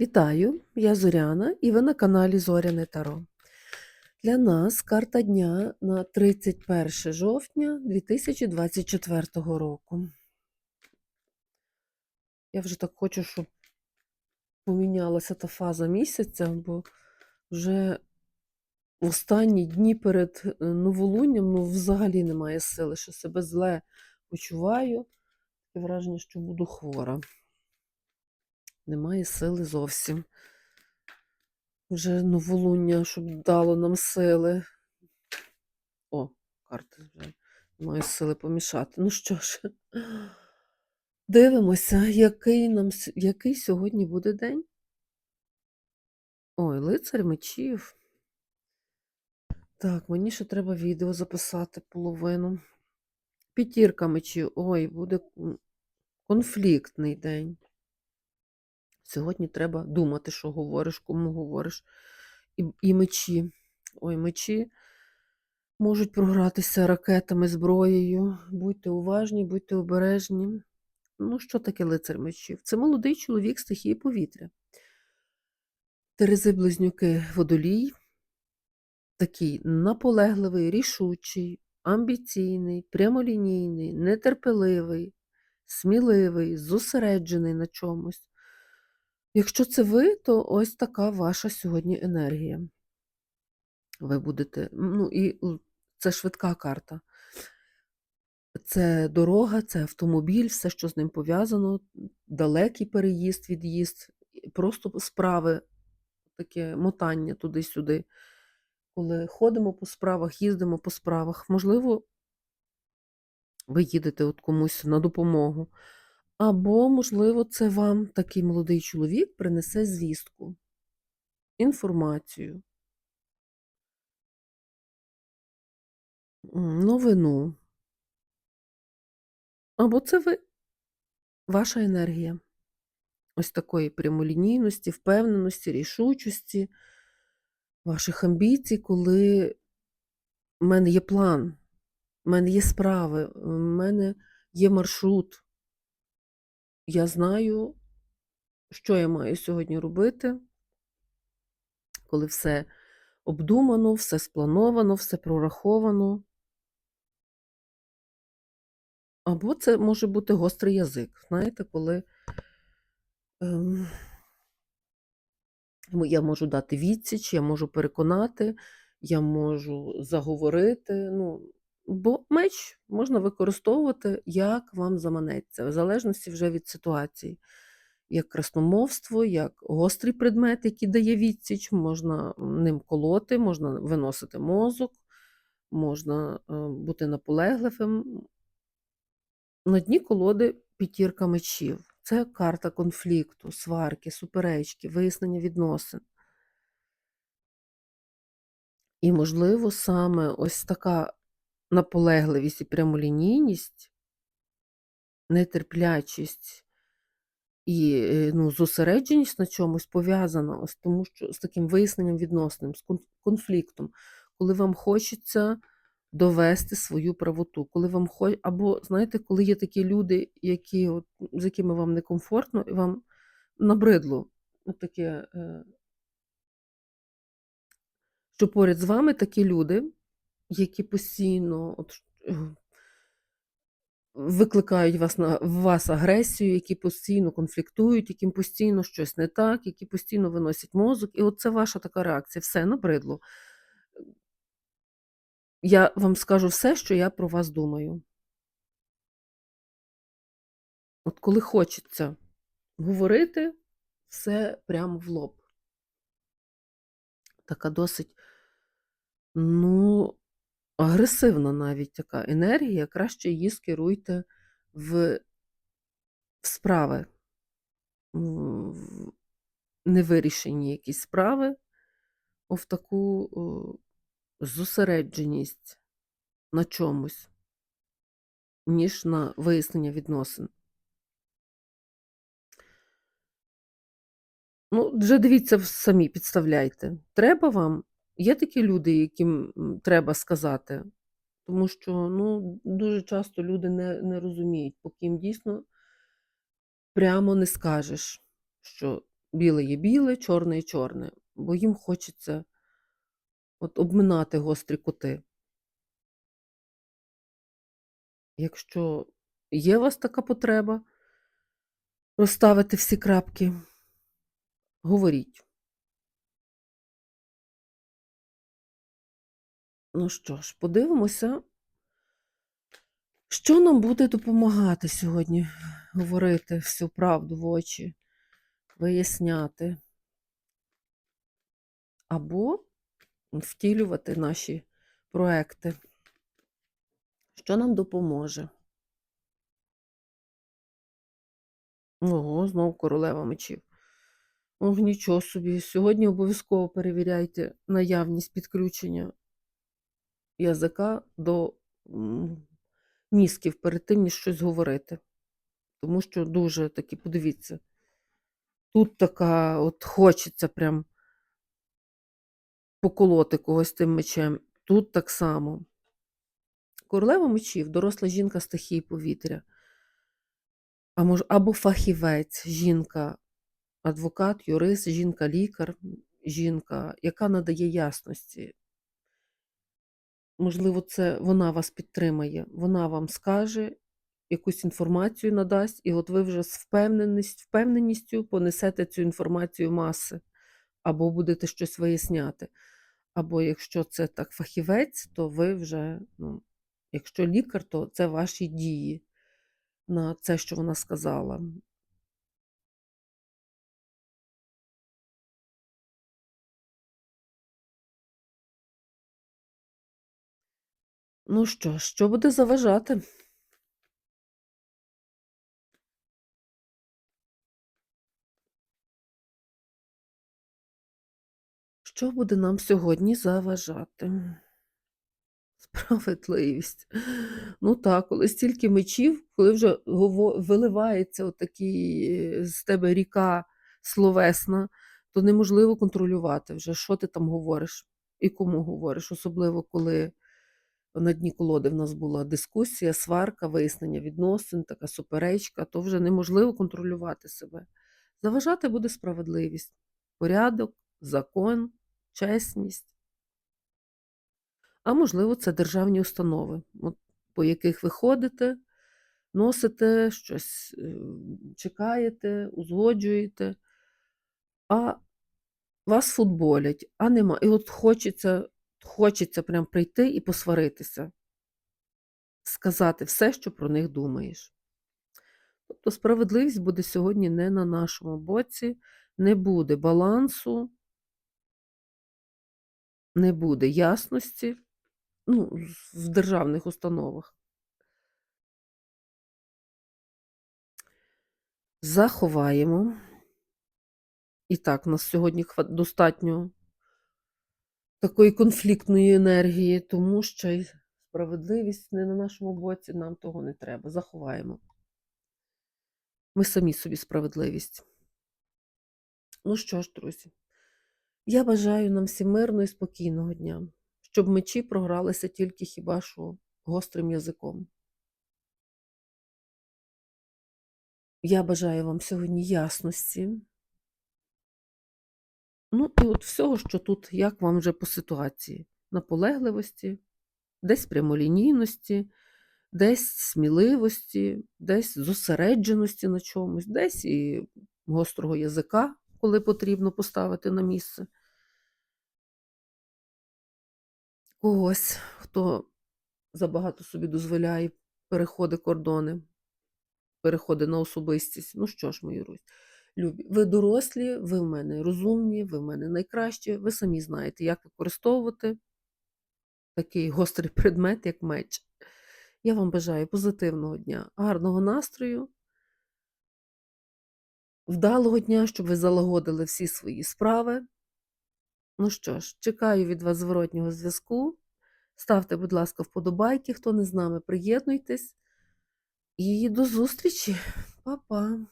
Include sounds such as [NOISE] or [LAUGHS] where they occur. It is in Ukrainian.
Вітаю, я Зоряна і ви на каналі Зоряне Таро. Для нас карта дня на 31 жовтня 2024 року. Я вже так хочу, щоб помінялася та фаза місяця, бо вже в останні дні перед е, новолунням ну, взагалі немає сили, що себе зле почуваю. Таке враження, що буду хвора. Немає сили зовсім. Вже новолуння, щоб дало нам сили. О, карти вже немає сили помішати. Ну що ж, [GASPS] дивимося, який нам який сьогодні буде день. Ой, лицар мечів. Так, мені ще треба відео записати половину. П'ятірка мечів. Ой, буде конфліктний день. Сьогодні треба думати, що говориш, кому говориш. І, і мечі. Ой, мечі можуть програтися ракетами, зброєю. Будьте уважні, будьте обережні. Ну, що таке лицар мечів? Це молодий чоловік стихії повітря. Терези близнюки водолій. Такий наполегливий, рішучий, амбіційний, прямолінійний, нетерпеливий, сміливий, зосереджений на чомусь. Якщо це ви, то ось така ваша сьогодні енергія. Ви будете, ну і це швидка карта. Це дорога, це автомобіль, все, що з ним пов'язано, далекий переїзд, від'їзд, просто справи, таке мотання туди-сюди. Коли ходимо по справах, їздимо по справах, можливо, ви їдете от комусь на допомогу. Або, можливо, це вам такий молодий чоловік принесе звістку, інформацію, новину. Або це ви, ваша енергія. Ось такої прямолінійності, впевненості, рішучості, ваших амбіцій, коли в мене є план, в мене є справи, в мене є маршрут. Я знаю, що я маю сьогодні робити, коли все обдумано, все сплановано, все прораховано. Або це може бути гострий язик. Знаєте, коли ем, я можу дати відсіч, я можу переконати, я можу заговорити. Ну, бо меч можна використовувати, як вам заманеться, в залежності вже від ситуації. Як красномовство, як гострий предмет, який дає відсіч, можна ним колоти, можна виносити мозок, можна е, бути наполегливим, на дні колоди п'ятірка мечів. Це карта конфлікту, сварки, суперечки, вияснення відносин. І, можливо, саме ось така наполегливість і прямолінійність, нетерплячість і е, ну, зосередженість на чомусь пов'язана ось тому, що з таким виясненням відносин, з конфліктом, коли вам хочеться довести свою правоту, коли вам хо... або знаєте, коли є такі люди, які от, з якими вам некомфортно, і вам набридло от таке, е, що поряд з вами такі люди, які постійно от, е, викликають вас на вас агресію, які постійно конфліктують, яким постійно щось не так, які постійно виносять мозок. І от це ваша така реакція. Все набридло. Я вам скажу все, що я про вас думаю. От коли хочеться говорити, все прямо в лоб. Така досить, ну, агресивна навіть така енергія. Краще її скеруйте в, справи, в невирішені якісь справи, в таку зосередженість на чомусь, ніж на вияснення відносин. Ну, вже дивіться самі, підставляйте. Треба вам? Є такі люди, яким треба сказати, тому що ну, дуже часто люди не, не розуміють, поки їм дійсно прямо не скажеш, що біле є біле, чорне є чорне, бо їм хочеться от обминати гострі кути. Якщо є у вас така потреба розставити всі крапки, говоріть. Ну що ж, подивимося, що нам буде допомагати сьогодні говорити всю правду в очі, виясняти або втілювати наші проекти. Що нам допоможе? Ого, знову королева мечів. Ох, нічого собі. Сьогодні обов'язково перевіряйте наявність підключення язика до мізків перед тим, ніж щось говорити. Тому що дуже таки, подивіться, тут така, от хочеться прям поколоти когось тим мечем. Тут так само. Королева мечів, доросла жінка стихії повітря. А мож, або фахівець, жінка, адвокат, юрист, жінка-лікар, жінка, яка надає ясності. Можливо, це вона вас підтримає, вона вам скаже, якусь інформацію надасть, і от ви вже з впевненість, впевненістю понесете цю інформацію маси, або будете щось виясняти. Або якщо це так фахівець, то ви вже, ну, якщо лікар, то це ваші дії на це, що вона сказала. Ну що, що буде заважати? Що буде нам сьогодні заважати? Справедливість. Ну так, коли стільки мечів, коли вже виливається отакий е, з тебе ріка словесна, то неможливо контролювати вже, що ти там говориш і кому говориш. Особливо, коли на дні колоди в нас була дискусія, сварка, вияснення відносин, така суперечка, то вже неможливо контролювати себе. Заважати буде справедливість, порядок, закон, чесність. А можливо, це державні установи, от, по яких ви ходите, носите, щось е, чекаєте, узгоджуєте, а вас футболять, а нема. І от хочеться, хочеться прям прийти і посваритися, сказати все, що про них думаєш. Тобто справедливість буде сьогодні не на нашому боці, не буде балансу, не буде ясності ну, в державних установах. Заховаємо. І так, у нас сьогодні достатньо такої конфліктної енергії, тому що справедливість не на нашому боці, нам того не треба. Заховаємо. Ми самі собі справедливість. Ну що ж, друзі, я бажаю нам всім мирного і спокійного дня, щоб мечі програлися тільки хіба що гострим язиком. Я бажаю вам сьогодні ясності. Ну, і от всього, що тут, як вам вже по ситуації, наполегливості, десь прямолінійності, десь сміливості, десь зосередженості на чомусь, десь і гострого язика, коли потрібно поставити на місце. Когось, хто забагато собі дозволяє, переходи кордони, переходи на особистість. Ну що ж, мої Русь, любі, ви дорослі, ви в мене розумні, ви в мене найкращі, ви самі знаєте, як використовувати такий гострий [LAUGHS] предмет, як меч. Я вам бажаю позитивного дня, гарного настрою, вдалого дня, щоб ви залагодили всі свої справи. Ну що ж, чекаю від вас зворотнього зв'язку. Ставте, будь ласка, вподобайки, хто не з нами, приєднуйтесь. І до зустрічі, Па-па!